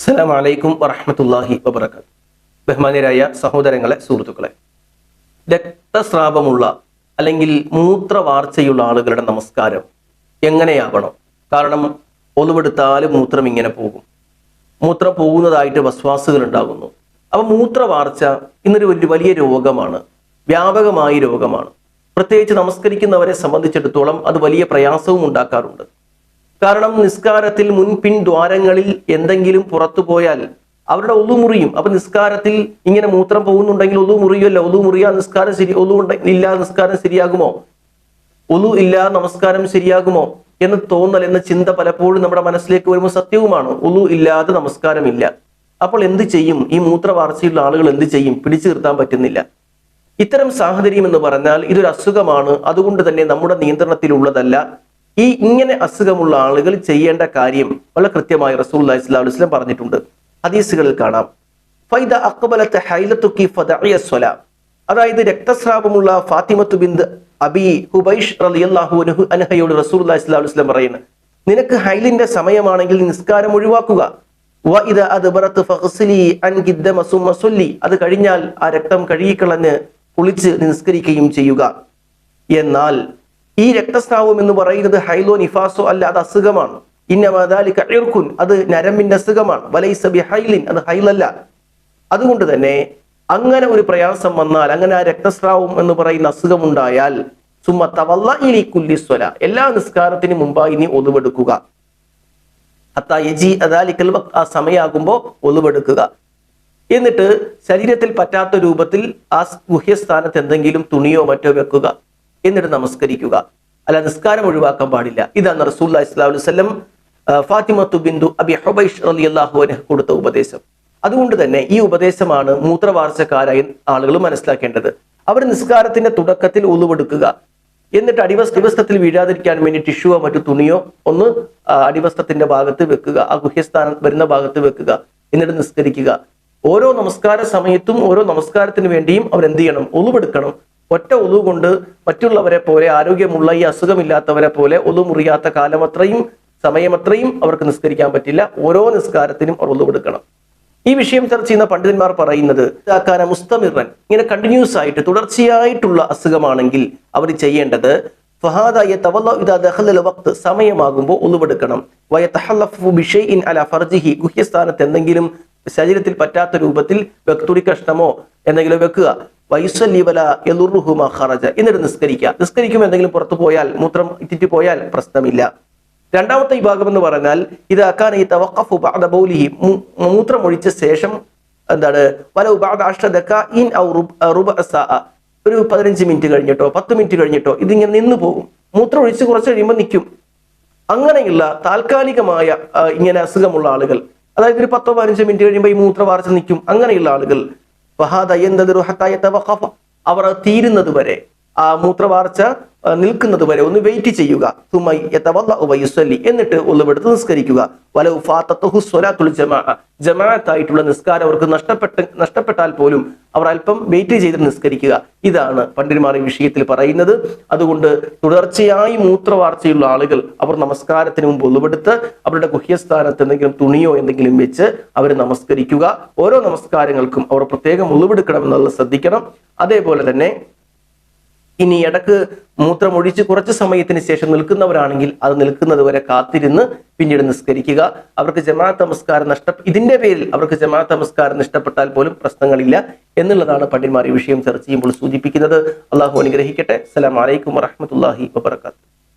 അസ്സലാമു അലൈക്കും വറഹ്മത്തുള്ളാഹി വബറകാത്ത് ബഹുമാനരായ സഹോദരങ്ങളെ സുഹൃത്തുക്കളെ രക്തസ്രാവമുള്ള അല്ലെങ്കിൽ മൂത്രവാർച്ചയുള്ള ആളുകളുടെ നമസ്കാരം എങ്ങനെയാവണം? കാരണം ഒന്നുപെടുത്താൽ മൂത്രം ഇങ്ങനെ പോകും. മൂത്രം പോകുന്നതായിട്ട് വസ്വാസുകൾ ഉണ്ടാകുന്നു. അപ്പം മൂത്രവാർച്ച ഇന്നൊരു വലിയ വലിയ രോഗമാണ്. വ്യാപകമായ രോഗമാണ്. പ്രത്യേകിച്ച് നമസ്കരിക്കുന്നവരെ സംബന്ധിച്ചിടത്തോളം അത് വലിയ പ്രയാസവും ഉണ്ടാക്കാറുണ്ട്. കാരണം നിസ്കാരത്തിൽ മുൻപിൻ ദ്വാരങ്ങളിൽ എന്തെങ്കിലും പുറത്തു പോയാൽ അവരുടെ ഒതു മുറിയും. അപ്പൊ നിസ്കാരത്തിൽ ഇങ്ങനെ മൂത്രം പോകുന്നുണ്ടെങ്കിൽ ഒതു മുറിയുമല്ല? ഒതു മുറിയാ നിസ്കാരം ശരി ഒതു ഇല്ല നിസ്കാരം ശരിയാകുമോ? ഒതു ഇല്ല നമസ്കാരം ശരിയാകുമോ? എന്ന് തോന്നൽ എന്ന ചിന്ത പലപ്പോഴും നമ്മുടെ മനസ്സിലേക്ക് വരുമ്പോൾ സത്യവുമാണ്. ഒതു ഇല്ലാതെ നമസ്കാരമില്ല. അപ്പോൾ എന്ത് ചെയ്യും? ഈ മൂത്രവാർച്ചയുള്ള ആളുകൾ എന്ത് ചെയ്യും? പിടിച്ചു നിർത്താൻ പറ്റുന്നില്ല. ഇത്തരം സാഹചര്യം എന്ന് പറഞ്ഞാൽ ഇതൊരു അസുഖമാണ്. അതുകൊണ്ട് തന്നെ നമ്മുടെ നിയന്ത്രണത്തിലുള്ളതല്ല. ഈ ഇങ്ങനെ അസുഖമുള്ള ആളുകൾ ചെയ്യേണ്ട കാര്യം വളരെ കൃത്യമായി റസൂൽ അലൈഹി വസ്ലം പറഞ്ഞിട്ടുണ്ട്. ഹദീസുകളിൽ കാണാം. ഫൈദ അക്ബലത്തെ അതായത് രക്തസ്രാവമുള്ള ഫാത്തിമത്തു ബിന്ദ് അബി ഹുബൈഷ് അൻഹയോട് റസൂൽ അലൈഹി വസ്ലം പറയുന്നത് നിനക്ക് ഹൈലിന്റെ സമയമാണെങ്കിൽ നിസ്കാരം ഒഴിവാക്കുക. അൻ അത് കഴിഞ്ഞാൽ ആ രക്തം കഴുകിക്കളഞ്ഞ് കുളിച്ച് നിസ്കരിക്കുകയും ചെയ്യുക. എന്നാൽ ഈ രക്തസ്രാവം എന്ന് പറയുന്നത് ഹൈലോ നിഫാസോ അല്ല അത് അസുഖമാണ്. ഇന്നമാലിക ഇർക്കുൻ അത് നരമ്പിന്റെ അസുഖമാണ്. വലൈസ ബി ഹൈലിൻ അത് ഹൈലല്ല. അതുകൊണ്ട് തന്നെ അങ്ങനെ ഒരു പ്രയാസം വന്നാൽ അങ്ങനെ ആ രക്തസ്രാവം എന്ന് പറയുന്ന അസുഖമുണ്ടായാൽ സുമ തവല്ല ഇലി കുല്ലിസ്വല എല്ലാ നിസ്കാരത്തിനും മുമ്പായി ഇനി ഒതുവെടുക്കുക. അത്ത യജി അദാലിക്കൽ വഖ് ആ സമയാകുമ്പോൾ ഒളിവെടുക്കുക എന്നിട്ട് ശരീരത്തിൽ പറ്റാത്ത രൂപത്തിൽ ആ ഗുഹ്യസ്ഥാനത്ത് എന്തെങ്കിലും തുണിയോ മറ്റോ വെക്കുക. എന്നിട്ട് നമസ്കരിക്കുക. അല്ല നിസ്കാരം ഒഴിവാക്കാൻ പാടില്ല. ഇതാണ് റസൂൽ ഇസ്ലാം ഫാത്തിമത്തു ബിന്ദു അബി ഹുബൈഷ് അലി അള്ളാഹുവിന് കൊടുത്ത ഉപദേശം. അതുകൊണ്ട് തന്നെ ഈ ഉപദേശമാണ് മൂത്രവാർച്ചക്കാരായ ആളുകൾ മനസ്സിലാക്കേണ്ടത്. അവർ നിസ്കാരത്തിന്റെ തുടക്കത്തിൽ ഉളുവെടുക്കുക. എന്നിട്ട് അടിവസ്ത്ര അടിവസ്ത്രത്തിൽ വീഴാതിരിക്കാൻ വേണ്ടി ടിഷ്യൂവോ മറ്റു തുണിയോ ഒന്ന് അടിവസ്ത്രത്തിന്റെ ഭാഗത്ത് വെക്കുക ആ ഗുഹ്യസ്ഥാനം വരുന്ന ഭാഗത്ത് വെക്കുക എന്നിട്ട് നിസ്കരിക്കുക. ഓരോ നമസ്കാര സമയത്തും ഓരോ നമസ്കാരത്തിന് വേണ്ടിയും അവർ എന്ത് ചെയ്യണം? ഒളിവെടുക്കണം ഒറ്റ ഒതു കൊണ്ട് മറ്റുള്ളവരെ പോലെ ആരോഗ്യമുള്ള ഈ അസുഖമില്ലാത്തവരെ പോലെ ഒതു മുറിയാത്ത കാലം കാലമത്രയും സമയമത്രയും അവർക്ക് നിസ്കരിക്കാൻ പറ്റില്ല. ഓരോ നിസ്കാരത്തിനും അവർ ഒതു കൊടുക്കണം ഈ വിഷയം ചർച്ച ചെയ്യുന്ന പണ്ഡിതന്മാർ പറയുന്നത് ഇതാക്കാന മുസ്തമിറൻ. ഇങ്ങനെ കണ്ടിന്യൂസ് ആയിട്ട് തുടർച്ചയായിട്ടുള്ള അസുഖമാണെങ്കിൽ അവർ ചെയ്യേണ്ടത് ഫഹാദായ വഖ്ത്. സമയമാകുമ്പോൾ ഒതുവെടുക്കണം വയതഹല്ലഫു ബിഷൈഇൻ അല ഫർജിഹി. ഗുഹ്യസ്ഥാനത്ത് എന്തെങ്കിലും ശരീരത്തിൽ പറ്റാത്ത രൂപത്തിൽ വെക്തുടി കഷ്ണമോ എന്തെങ്കിലും വെക്കുക. വൈസല്ലി വല യലുറുഹുമ ഖറജ. എന്നിട്ട് നിസ്കരിക്കുക. നിസ്കരിക്കുമ്പോൾ എന്തെങ്കിലും പുറത്തു പോയാൽ മൂത്രം ഇറ്റിറ്റ് പോയാൽ പ്രശ്നമില്ല. രണ്ടാമത്തെ വിഭാഗം എന്ന് പറഞ്ഞാൽ ഇത് അക്കാൻ ഈ തവക്കഫു ബഅദ ബൗലിഹി. മൂ- മൂത്രമൊഴിച്ച ശേഷം എന്താണ് ഉബാദ അഷ്ടദക്ക ഇൻ ഔ റുബ ഒരു പതിനഞ്ച് മിനിറ്റ് കഴിഞ്ഞിട്ടോ പത്ത് മിനിറ്റ് കഴിഞ്ഞിട്ടോ ഇതിങ്ങനെ നിന്ന് പോകും. മൂത്രം ഒഴിച്ച് കുറച്ച് കഴിയുമ്പോൾ നിൽക്കും അങ്ങനെയുള്ള താൽക്കാലികമായ ഇങ്ങനെ അസുഖമുള്ള ആളുകൾ. അതായത് ഒരു പത്തോ പതിനഞ്ചോ മിനിറ്റ് കഴിയുമ്പോൾ ഈ മൂത്രവാർച്ച നിൽക്കും അങ്ങനെയുള്ള ആളുകൾ. അവർ തീരുന്നത് വരെ ആ മൂത്രവാർച്ച നിൽക്കുന്നത് വരെ ഒന്ന് വെയിറ്റ് ചെയ്യുക. എന്നിട്ട് ഒളിവെടുത്ത് നിസ്കരിക്കുക. സ്വലാത്തുൽ ജമാഅ ജമാഅത്തായിട്ടുള്ള നിസ്കാരം അവർക്ക് നഷ്ടപ്പെട്ട നഷ്ടപ്പെട്ടാൽ പോലും അവർ അല്പം വെയിറ്റ് ചെയ്ത് നിസ്കരിക്കുക. ഇതാണ് പണ്ഡിതന്മാർ ഈ വിഷയത്തിൽ പറയുന്നത്. അതുകൊണ്ട് തുടർച്ചയായി മൂത്രവാർച്ചയുള്ള ആളുകൾ അവർ നമസ്കാരത്തിന് മുമ്പ് ഒളിവെടുത്ത് അവരുടെ ഗുഹ്യസ്ഥാനത്ത് എന്തെങ്കിലും തുണിയോ എന്തെങ്കിലും വെച്ച് അവർ നമസ്കരിക്കുക. ഓരോ നമസ്കാരങ്ങൾക്കും അവർ പ്രത്യേകം ഒളിവെടുക്കണം എന്നുള്ളത് ശ്രദ്ധിക്കണം. അതേപോലെ തന്നെ ഇനി ഇടയ്ക്ക് മൂത്രമൊഴിച്ച് കുറച്ച് സമയത്തിന് ശേഷം നിൽക്കുന്നവരാണെങ്കിൽ അത് നിൽക്കുന്നത് വരെ കാത്തിരുന്ന് പിന്നീട് നിസ്കരിക്കുക. അവർക്ക് ജമാഅത്ത് നമസ്കാരം നഷ്ട ഇതിന്റെ പേരിൽ അവർക്ക് ജമാഅത്ത് നമസ്കാരം നഷ്ടപ്പെട്ടാൽ പോലും പ്രശ്നങ്ങളില്ല എന്നുള്ളതാണ് പണ്ഡിന്മാർ ഈ വിഷയം ചർച്ച ചെയ്യുമ്പോൾ സൂചിപ്പിക്കുന്നത്. അള്ളാഹു അനുഗ്രഹിക്കട്ടെ. അസ്സലാം വലൈക്കും വറഹ്മത്തുള്ളാഹി വബറകാതുഹു.